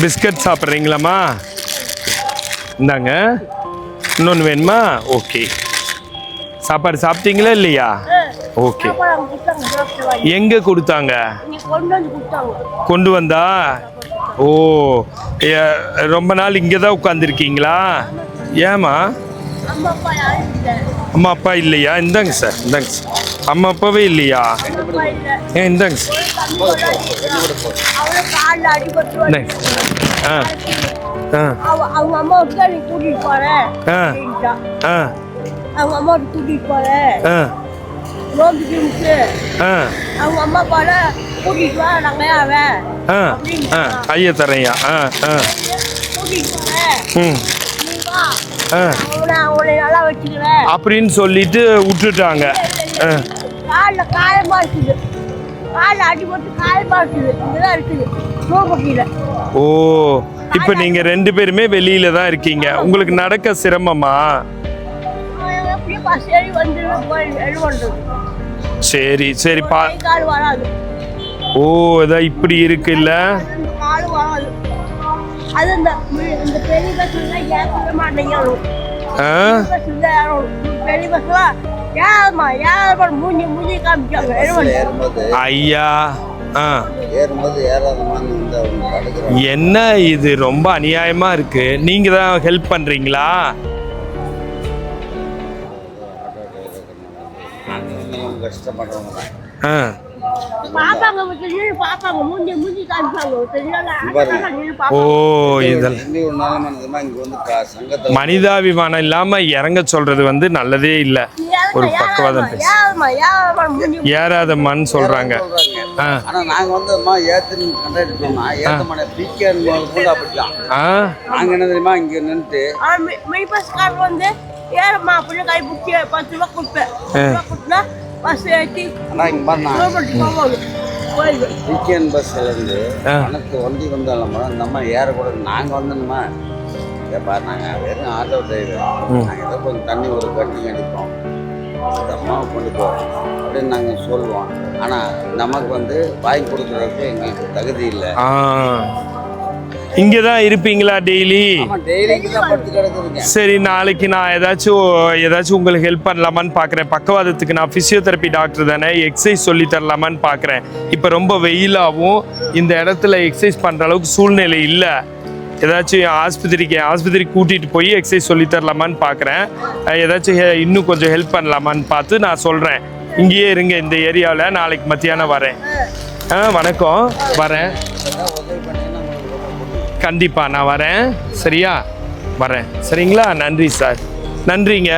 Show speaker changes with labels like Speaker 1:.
Speaker 1: Biscuit சாப்பிட்றீங்களாம்மா? இந்தாங்க. இன்னொன்று வேணுமா? ஓகே. சாப்பாடு சாப்பிட்டீங்களா இல்லையா? ஓகே.
Speaker 2: எங்க கொடுத்தாங்க?
Speaker 1: எங்கே கொடுத்தாங்க
Speaker 2: கொண்டு வந்தா?
Speaker 1: ஓ ரொம்ப நாள் இங்கே தான் உட்காந்துருக்கீங்களா ஏம்மா?
Speaker 2: அம்மா அப்பா
Speaker 1: இல்லையா? இந்தாங்க சார் இந்தாங்க சார். அம்மா அப்பாவே இல்லையா? ஏன் இந்தாங்க சார். ஆ. ஆ.
Speaker 2: அவங்க நீ கூட்டிட்டு போறேன்
Speaker 1: ஆ. ஆ.
Speaker 2: அவங்க கூட்டிட்டு போறேன்
Speaker 1: ஆ. ஆ.
Speaker 2: அவங்க அம்மா கூட்டிட்டு வா நாங்க அவன்
Speaker 1: ஆ. ஆ. ஐயா தரையா ஆ. ஆ.
Speaker 2: கூட்டிட்டு போறேன்
Speaker 1: ம். அப்படின்னு சொல்லிட்டு விட்டுட்டாங்க. ஓ இப்போ நீங்கள் ரெண்டு பேருமே வெளியில தான் இருக்கீங்க. உங்களுக்கு நடக்க சிரமமா? சரி சரி பா ஓ இதான் இப்படி இருக்குல்ல?
Speaker 2: அது இந்த இந்த பெரிய பெரிய பஸ்லாம் ஏறமா. ஏறமா மூஞ்சி மூஞ்சி
Speaker 1: ஐயா என்ன இது? ரொம்ப அநியாயமா இருக்கு. நீங்க தான் ஹெல்ப் பண்றீங்களா?
Speaker 3: கஷ்டப்படுறவங்க
Speaker 2: பாப்பாங்க திடீர்னு பாப்பாங்க மூஞ்சி மூஞ்சி காமிப்பாங்க. தெரியாத நின்று
Speaker 1: ஓ இதெல்லாம் மனிதாபிமானம் இல்லாம இறங்க சொல்றது வந்து நல்லதே இல்ல. ஒரு பக்கவாதம் ஏறாதம்மன்னு சொல்றாங்க. ஆ.
Speaker 3: ஆனால் நாங்கள் வந்து அம்மா ஏற்றுன்னு கண்டாடி சொன்னால் ஏற்ற மாட்டேன் பிகேன் கூட அப்படிதான்
Speaker 1: ஆ.
Speaker 3: நாங்கள் என்ன தெரியுமா இங்கே நின்றுட்டு
Speaker 2: மினி பஸ் கார் வந்து ஏறமா அப்படின்னு கை பிடிச்சி பத்து ரூபா கொடுப்பேன். கொடுத்தா பஸ் ஏற்றி
Speaker 3: ஆனால் இங்கே பாருண்ணா. பஸ்லேருந்து
Speaker 1: ஆ.
Speaker 3: அனைத்து வண்டி வந்தாலும்மா இந்த அம்மா ஏறக்கூடாது நாங்கள் வந்தோம்மா. ஏப்பா நாங்கள் வெறும் ஆட்டோ டிரைவர் நாங்கள் ஏதோ கொஞ்சம் தண்ணி ஒரு கட்டி அடிப்போம். இந்த அம்மாவை கொண்டு போவோம் அப்படின்னு நாங்கள் சொல்லுவோம். ஆனால் நமக்கு வந்து வாங்கி கொடுக்குறதுக்கு எங்களுக்கு தகுதி இல்லை.
Speaker 1: இங்கே தான் இருப்பீங்களா டெய்லி சரி நாளைக்கு நான் ஏதாச்சும் ஏதாச்சும் உங்களுக்கு ஹெல்ப் பண்ணலாமான்னு பார்க்குறேன் பக்கவாதத்துக்கு நான் ஃபிசியோதெரப்பி டாக்டர் தானே எக்ஸசைஸ் சொல்லி தரலாமான்னு பார்க்குறேன் இப்போ ரொம்ப வெயிலாகவும் இந்த இடத்துல எக்ஸசைஸ் பண்ணுற அளவுக்கு சூழ்நிலை இல்லை. ஏதாச்சும் ஆஸ்பத்திரிக்கு ஆஸ்பத்திரிக்கு கூட்டிகிட்டு போய் எக்ஸசைஸ் சொல்லி தரலாமான்னு பார்க்குறேன் ஏதாச்சும் இன்னும் கொஞ்சம் ஹெல்ப் பண்ணலாமான்னு பார்த்து நான் சொல்கிறேன் இங்கேயே இருங்க இந்த ஏரியாவில் நாளைக்கு மத்தியானம் வரேன். ஆ வணக்கம். வரேன். கண்டிப்பாக நான் வரேன். சரியா? வரேன். சரிங்களா? நன்றி சார். நன்றிங்க.